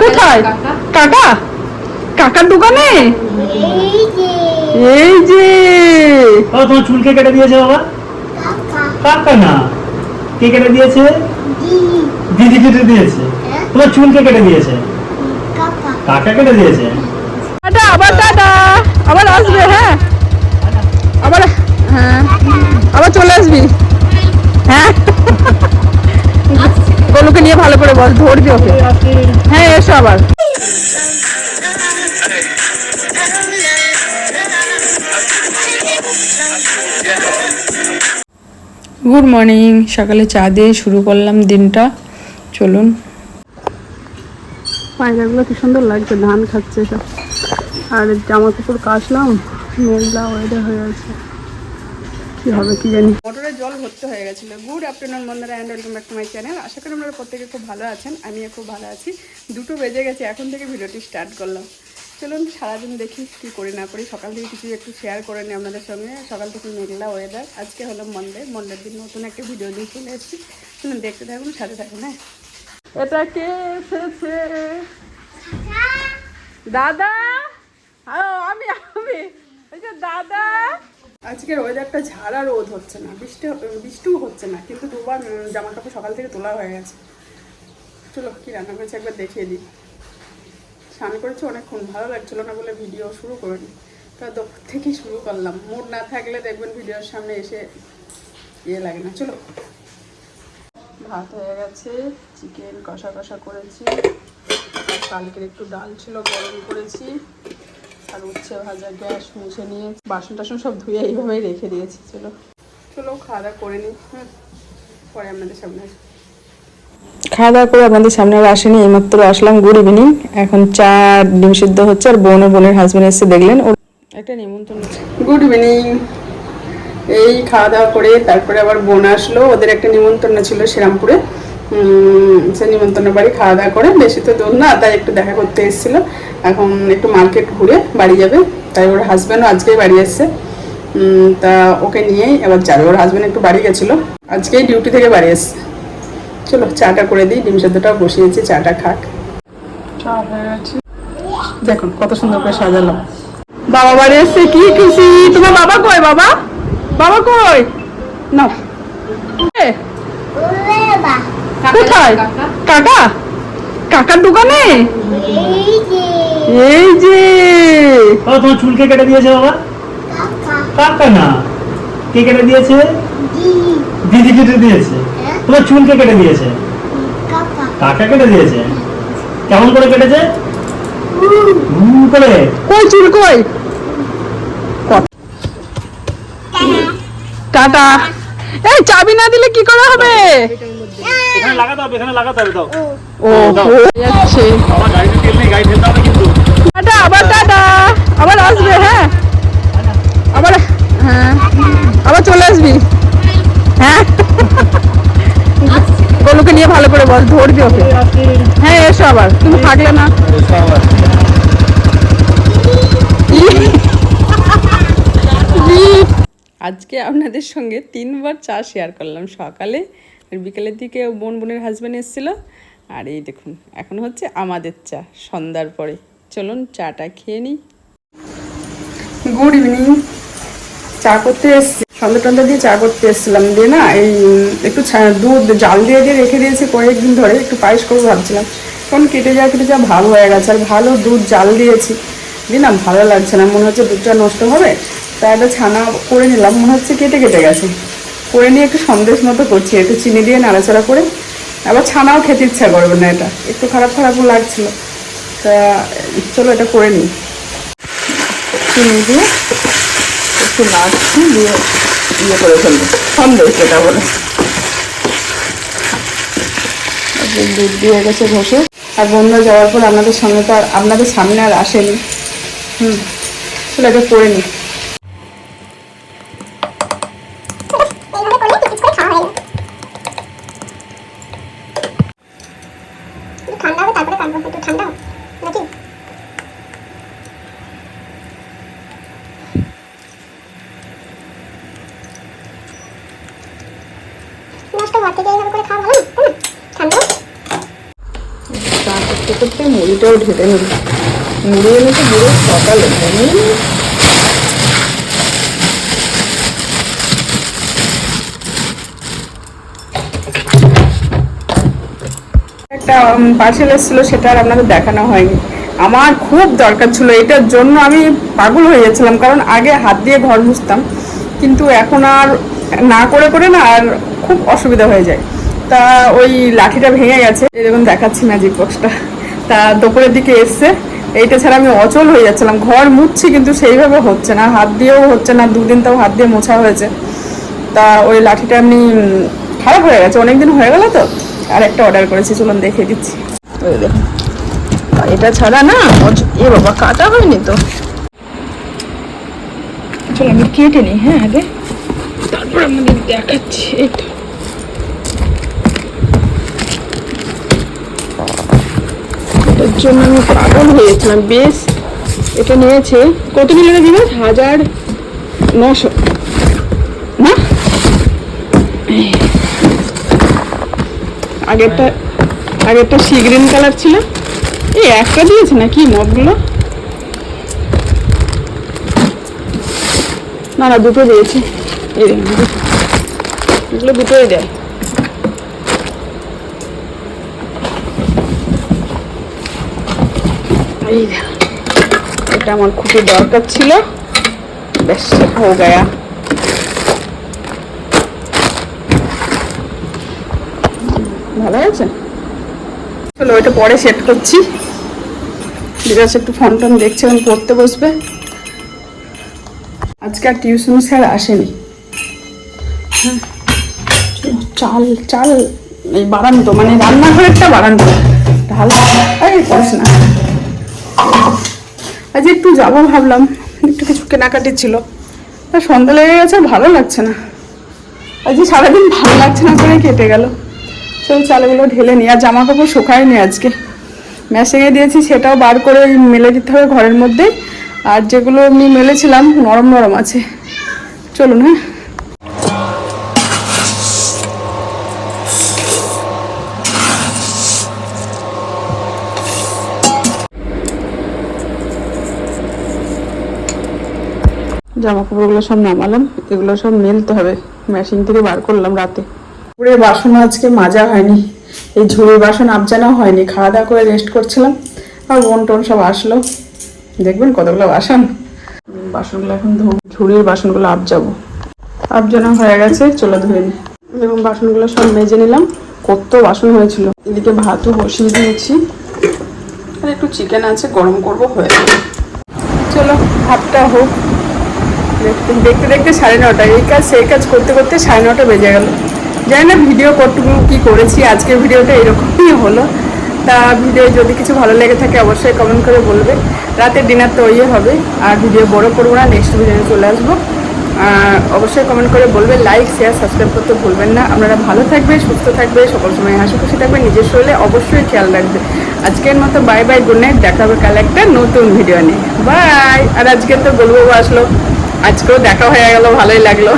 কোথায়? কাকা? কাকার দোকানে? এই যে ও তোমার চুলকে কেটে দিয়েছে বাবা? কাকা। না। কে কেটে দিয়েছে? দিদি। কেটে দিয়েছে। তোমার চুলকে কেটে দিয়েছে? কাকা। কেটে দিয়েছে? টাটা আবার টাটা আবার আসবে হ্যাঁ? আবার হ্যাঁ। আবার চলে আসবি হ্যাঁ গলুকে নিয়ে ভালো করে বল ধরবি ওকে। হ্যাঁ এসো আবার। গুড মর্নিং সকালে চা দিয়ে শুরু করলাম দিনটা। চলুন। পায়রাগুলো কি সুন্দর লাগছে ধান খাচ্ছে সব। আর জামা কাপড় কাচলাম মেঘলা ওয়েদার হয়ে আছে। কি হবে কি জানি। মোটরের জল ভর্তি হয়ে গেছিল। গুড আফটারনুন বন্ধুরা and welcome back to my channel আশা করি আপনারা প্রত্যেকে খুব ভালো আছেন, আমিও খুব ভালো আছি। দুটো বেজে গেছে, এখন থেকে ভিডিওটি স্টার্ট করলাম। চলুন সারাদিন দেখি কি করি না করি। সকাল থেকে কিছু একটু শেয়ার করে নিই আপনাদের সঙ্গে। সকাল থেকে মেঘলা ওয়েদার আজকে হলো মন্ডে মন্ডের দিন নতুন একটা ভিডিও নিয়ে চলে এসেছি। চলুন দেখতে থাকুন, সাথে থাকুন হ্যাঁ? এটা কে এসেছে? দাদা? আমি আমি আজকের ওয়েদারটা ঝাড়া রোদ হচ্ছে না, বৃষ্টি, বৃষ্টিও হচ্ছে না, কিন্তু দুবার জামা কাপড় সকাল থেকে তোলা হয়ে গেছে। চলো, কি রান্না করেছি একবার দেখিয়ে দিই। স্নান করেছি অনেকক্ষণ, ভালো লাগছিল না বলে ভিডিও শুরু করিনি। তা দুপুর থেকেই শুরু করলাম। মুড না থাকলে দেখবেন ভিডিওর সামনে এসে ইয়ে লাগে না। চলো। ভাত হয়ে গেছে চিকেন কষা কষা করেছি। কালকের একটু ডাল ছিল, গরম করেছি। আর উচ্ছে ভাজা গ্যাস মুছে নিয়ে বাসন টাসন সব ধুয়ে এইভাবেই রেখে দিয়েছি। চলো। চলো খাওয়া দাওয়া করে নিই হুম। পরে আপনাদের সামনে খাওয়া দাওয়া করে আপনাদের সামনে আর আসেনি এইমাত্র আসলাম গুড ইভিনিং। এখন চা ডিম সিদ্ধ হচ্ছে আর বোন ও বোনের হাজবেন্ড এসে দেখলেন। ওর একটা নিমন্ত্রণ গুড ইভিনিং। এই খাওয়া দাওয়া করে তারপরে আবার বোন আসলো ওদের একটা নিমন্ত্রণ ছিল শ্রীরামপুরে। সে নিমন্ত্রণ বাড়ি খাওয়া দাওয়া করে বেশি তো দূর না তাই একটু দেখা করতে এসেছিল। এখন একটু মার্কেট ঘুরে বাড়ি যাবে তাই ওর হাজব্যান্ডও আজকেই বাড়ি এসছে। তা ওকে নিয়েই এবার যাবে ওর হাজব্যান্ড একটু বাড়ি গেছিল আজকেই ডিউটি থেকে বাড়ি এসছে। চলো চাটা করে দিই ডিম সেদ্ধটাও বসিয়েছি চাটা খাক। দেখুন কত সুন্দর করে সাজালাম। বাবা বাড়ি এসছে কি খুশি? তোমার বাবা কই বাবা? বাবা কই? না কোথায়? কাকা? কাকার দোকানে? এই যে। ও তোমার চুলকে কেটে দিয়েছে বাবা? কাকা না। কে কেটে দিয়েছে? দিদি কেটে দিয়েছে। তোমার চুলকে কেটে দিয়েছে? কাকা কেটে দিয়েছে। কেমন করে কেটেছে? হুম করে। কই চুল কই? টাটা। এই চাবি না দিলে কি করে হবে? এখানে লাগাতে হবে এখানে লাগাতে হবে দাও। ও যাচ্ছে। আমার গাড়িতে তেল নেই গাড়ি হবে কিন্তু। টাটা আবার টাটা। আবার আসবে হ্যাঁ? আবার হ্যাঁ। আবার চলে আসবি। হ্যাঁ? গলুকে নিয়ে ভালো করে বল ধরবি ওকে। হ্যাঁ এসো আবার। তুমি থাকলে না। আজকে আপনাদের সঙ্গে তিনবার চা শেয়ার করলাম সকালে আর বিকেলের দিকে বোন বোনের হাজব্যান্ড এসেছিল। আর এই দেখুন, এখন হচ্ছে আমাদের চা, সন্ধ্যার পরে। চলুন চাটা খেয়ে নিই। গুড ইভিনিং চা করতে এসছি। সন্ধ্যা টন্ধা দিয়ে চা করতে এসেছিলাম। দিয়ে না এই, একটু দুধ, জাল দিয়ে দিয়ে রেখে দিয়েছি কয়েকদিন ধরে। একটু পায়েস করব ভাবছিলাম। তখন কেটে যা কেটে যা ভালো হয়ে গেছে। আর ভালো দুধ জাল দিয়েছি। দিয়ে না ভালো লাগছে না। মনে হচ্ছে দুধটা নষ্ট হবে। তা একটা ছানা করে নিলাম, মনে হচ্ছে কেটে কেটে গেছে। করে নিয়ে একটু সন্দেশ মতো করছি, একটু চিনি দিয়ে নাড়াচাড়া করে। আবার ছানাও খেতে ইচ্ছা করবে না এটা, একটু খারাপ খারাপও লাগছিল। তা চলো এটা করে নিই। চিনি দিয়ে একটু নাড়ছি দিয়ে ইয়ে করে ফেলব, সন্দেশ যেটা বলে। দুধ দিয়ে গেছে ঘষে। আর বন্ধু যাওয়ার পর আপনাদের সঙ্গে তো আর আপনাদের সামনে আর আসেনি। হুম, চলো এটা করে নিই ঠান্ডা হবে তারপরে কাটবো একটু ঠান্ডা হোক নাকি মুড়িটাও ঢেলে নিল মুড়ি এনেছে পুরো সকালে একটা পার্সেল এসেছিল, সেটা আর আপনাদের দেখানো হয়নি। আমার খুব দরকার ছিল, এটার জন্য আমি পাগল হয়ে যাচ্ছিলাম, কারণ আগে হাত দিয়ে ঘর মুছতাম। কিন্তু এখন আর না করে করে না, আর খুব অসুবিধা হয়ে যায়। তা ওই লাঠিটা ভেঙে গেছে। দেখুন দেখাচ্ছি ম্যাজিক বক্সটা তা দুপুরের দিকে এসছে। এইটা ছাড়া আমি অচল হয়ে যাচ্ছিলাম। ঘর মুছছি কিন্তু সেইভাবে হচ্ছে না। হাত দিয়েও হচ্ছে না। দুদিন তাও হাত দিয়ে মোছা হয়েছে। তা ওই লাঠিটা উম, খারাপ হয়ে গেছে। অনেকদিন হয়ে গেল তো। আর একটা অর্ডার করেছি। চলুন দেখে দিচ্ছি। এটা ছাড়া না এ বাবা কাটা হয়নি তো। চলো আমি কেটে নিই হ্যাঁ আগে। তারপর আমাদের দেখাচ্ছি। এটা জন্য আমি পাগল হয়েছিলাম, বেশ। এটা নিয়েছে কত নিলে দিবে হাজার নশো। না? আগেরটা আগেরটা সি গ্রিন কালার ছিল। এই একটা দিয়েছে নাকি মগগুলো? না না, দুটো দিয়েছে। এই এগুলো দুটোই দেয়। এটা আমার খুবই দরকার ছিল। বেশ হো গায়া। ভালো আছে চলো, ওইটা পরে সেট করছি। বিরাজ একটু ফোন টোন দেখছে, এখন পড়তে বসবে। আজকে আর টিউশন স্যার আসেনি। হ্যাঁ। চাল চাল, এই বারান্ত মানে রান্নাঘরেরটা বারান্ত তাহলে, এই করিস না আজ একটু যাব ভাবলাম। একটু কিছু কেনাকাটি ছিল। তা সন্ধ্যা লেগে গেছে ভালো লাগছে না। আজকে সারাদিন ভালো লাগছে না করে কেটে গেল। সেই চালগুলো ঢেলে নিই, আর জামা কাপড় শুকায়নি আজকে। মেশিনে দিয়েছি, সেটাও বার করে মেলে দিতে হবে ঘরের মধ্যে। আর যেগুলো আমি মেলেছিলাম, নরম নরম আছে। চলুন হ্যাঁ? জামা কাপড়গুলো সব নামালাম এগুলো সব মেলতে হবে। মেশিন থেকে বার করলাম রাতে। পুরে বাসন আজকে মাজা হয়নি। এই ঝুড়ির বাসন আবজানাও হয়নি। খাওয়া দাওয়া করে রেস্ট করছিলাম আর বোন টোন সব আসলো। দেখবেন কতগুলো বাসন। বাসনগুলো এখন ধো ঝুড়ির বাসনগুলো আবজাবো। আবজানা হয়ে গেছে চলে ধুয়ে নি। এবং বাসনগুলো সব মেজে নিলাম। কত বাসন হয়েছিল। এদিকে ভাতও বসিয়ে দিয়েছি। আর একটু চিকেন আছে গরম করব হয়ে চলো ভাতটা হোক। দেখতে দেখতে সাড়ে নটা। এই কাজ সেই কাজ করতে করতে সাড়ে নটা বেজে গেল। জানি না, ভিডিও কতটুকু কী করেছি, আজকের ভিডিওটা এরকমই হলো। তা ভিডিও যদি কিছু ভালো লেগে থাকে, অবশ্যই কমেন্ট করে বলবে। রাতে ডিনার তো ওই হবে, আর ভিডিও বড় করব না নেক্সট ভিডিও চলে আসব। অবশ্যই কমেন্ট করে বলবে লাইক শেয়ার সাবস্ক্রাইব করতে ভুলবেন না। আপনারা ভালো থাকবে, সুস্থ থাকবে, সকল সময় হাসি খুশি থাকবে, নিজের শরীরে অবশ্যই খেয়াল রাখবে। আজকের মতো বাই বাই গুড নাইট দেখা হবে কাল একটা নতুন ভিডিও নিয়ে। বাই আর আজকে তো বলব আসলো। আজকেও দেখা হয়ে গেল ভালোই লাগল।